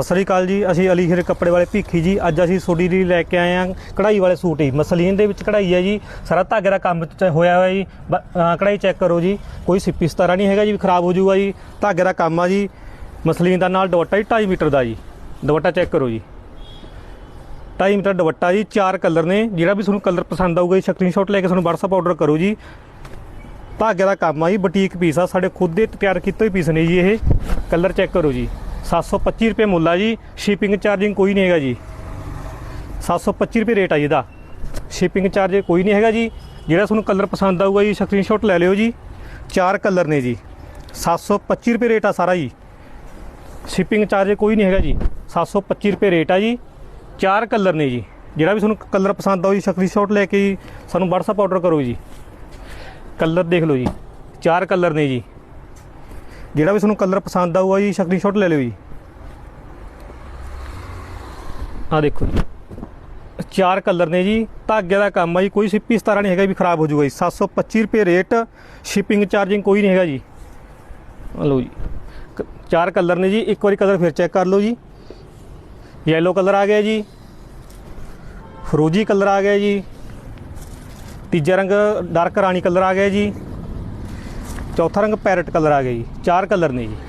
ਸਤਿ ਸ੍ਰੀ ਅਕਾਲ ਜੀ, ਅਸੀਂ ਅਲੀ ਹੀਰ ਕੱਪੜੇ ਵਾਲੇ ਭੀਖੀ ਜੀ। ਅੱਜ ਅਸੀਂ ਤੁਹਾਡੀ ਲਈ ਲੈ ਕੇ ਆਏ ਹਾਂ ਕਢਾਈ ਵਾਲੇ ਸੂਟ ਜੀ। ਮਸਲੀਨ ਦੇ ਵਿੱਚ ਕਢਾਈ ਹੈ ਜੀ। ਸਾਰਾ ਧਾਗੇ ਦਾ ਕੰਮ ਚ ਹੋਇਆ ਹੋਇਆ ਜੀ। ਬ- ਅਹ, ਕਢਾਈ ਚੈੱਕ ਕਰੋ ਜੀ। ਕੋਈ ਸਿੱਪੀ ਸਤਾਰਾ ਨਹੀਂ ਹੈਗਾ ਜੀ, ਵੀ ਖਰਾਬ ਹੋ ਜਾਊਗਾ ਜੀ। ਧਾਗੇ ਦਾ ਕੰਮ ਆ ਜੀ। ਮਸਲੀਨ ਦਾ ਨਾਲ ਦੁਪੱਟਾ ਜੀ 2.5 ਮੀਟਰ ਦਾ ਜੀ। ਦੁਪੱਟਾ ਚੈੱਕ ਕਰੋ ਜੀ। 2.5 ਮੀਟਰ ਦੁਪੱਟਾ ਜੀ, ਚਾਰ ਕਲਰ ਨੇ। ਜਿਹੜਾ ਵੀ ਤੁਹਾਨੂੰ ਕਲਰ ਪਸੰਦ ਆਊਗਾ ਜੀ ਸਕਰੀਨਸ਼ਾਟ ਲੈ ਕੇ ਤੁਹਾਨੂੰ WhatsApp ਆਰਡਰ ਕਰੋ ਜੀ। ਧਾਗੇ ਦਾ ਕੰਮ ਆ ਜੀ, ਬੁਟੀਕ ਪੀਸ ਆ। ਸਾਡੇ ਖੁਦ ਦੇ ਤਿਆਰ ਕੀਤੇ ਹੋਏ ਪੀਸ ਨੇ ਜੀ ਇਹ। ਕਲਰ ਚੈੱਕ ਕਰੋ ਜੀ। 725 ਰੁਪਏ ਮੁੱਲ ਆ ਜੀ। ਸ਼ਿਪਿੰਗ ਚਾਰਜਿੰਗ ਕੋਈ ਨਹੀਂ ਹੈਗਾ ਜੀ। 725 ਰੁਪਏ ਰੇਟ ਆ ਜੀ ਇਹਦਾ। ਸ਼ਿਪਿੰਗ ਚਾਰਜ ਕੋਈ ਨਹੀਂ ਹੈਗਾ ਜੀ। ਜਿਹੜਾ ਤੁਹਾਨੂੰ ਕਲਰ ਪਸੰਦ ਆਊਗਾ ਜੀ ਸਕਰੀਨਸ਼ਾਟ ਲੈ ਲਿਓ ਜੀ। ਚਾਰ ਕਲਰ ਨੇ ਜੀ। 725 ਰੁਪਏ ਰੇਟ ਆ ਸਾਰਾ ਜੀ। ਸ਼ਿਪਿੰਗ ਚਾਰਜ ਕੋਈ ਨਹੀਂ ਹੈਗਾ ਜੀ। 725 ਰੁਪਏ ਰੇਟ ਆ ਜੀ। ਚਾਰ ਕਲਰ ਨੇ ਜੀ। ਜਿਹੜਾ ਵੀ ਤੁਹਾਨੂੰ ਕਲਰ ਪਸੰਦ ਆਊ ਜੀ ਸਕਰੀਨਸ਼ਾਟ ਲੈ ਕੇ ਜੀ। ਸਾਨੂੰ WhatsApp ਆਰਡਰ ਕਰੋ ਜੀ। ਕਲਰ ਦੇਖ ਲਓ ਜੀ। ਚਾਰ ਕਲਰ ਨੇ ਜੀ। ਜਿਹੜਾ ਵੀ ਤੁਹਾਨੂੰ ਕਲਰ ਪਸੰਦ ਆਊਗਾ ਜੀ ਸਕਰੀਨਸ਼ਾਟ ਲੈ ਲਿਓ ਜੀ। ਆ ਦੇਖੋ ਜੀ। ਚਾਰ ਕਲਰ ਨੇ ਜੀ, ਧਾਗੇ ਦਾ ਕੰਮ ਆ ਜੀ, ਕੋਈ ਸਿੱਪੀ ਸਤਾਰਾ ਨਹੀਂ ਹੈਗਾ ਵੀ ਖਰਾਬ ਹੋ ਜਾਊਗਾ ਜੀ। 725 ਰੁਪਏ ਰੇਟ ਸ਼ਿਪਿੰਗ ਚਾਰਜਿੰਗ ਕੋਈ ਨਹੀਂ ਹੈਗਾ ਜੀ। ਲਓ ਜੀ। ਕ- ਚਾਰ ਕਲਰ ਨੇ ਜੀ, ਇੱਕ ਵਾਰੀ ਕਲਰ ਫਿਰ ਚੈੱਕ ਕਰ ਲਓ ਜੀ। ਯੈਲੋ ਕਲਰ ਆ ਗਿਆ ਜੀ। ਫਰੋਜੀ ਕਲਰ ਆ ਗਿਆ ਜੀ। ਤੀਜਾ ਰੰਗ ਡਾਰਕ ਰਾਣੀ ਕਲਰ ਆ ਗਿਆ ਜੀ। ਚੌਥਾ ਰੰਗ ਪੈਰਟ ਕਲਰ ਆ ਗਿਆ ਜੀ ਚਾਰ ਕਲਰ ਨੇ ਜੀ।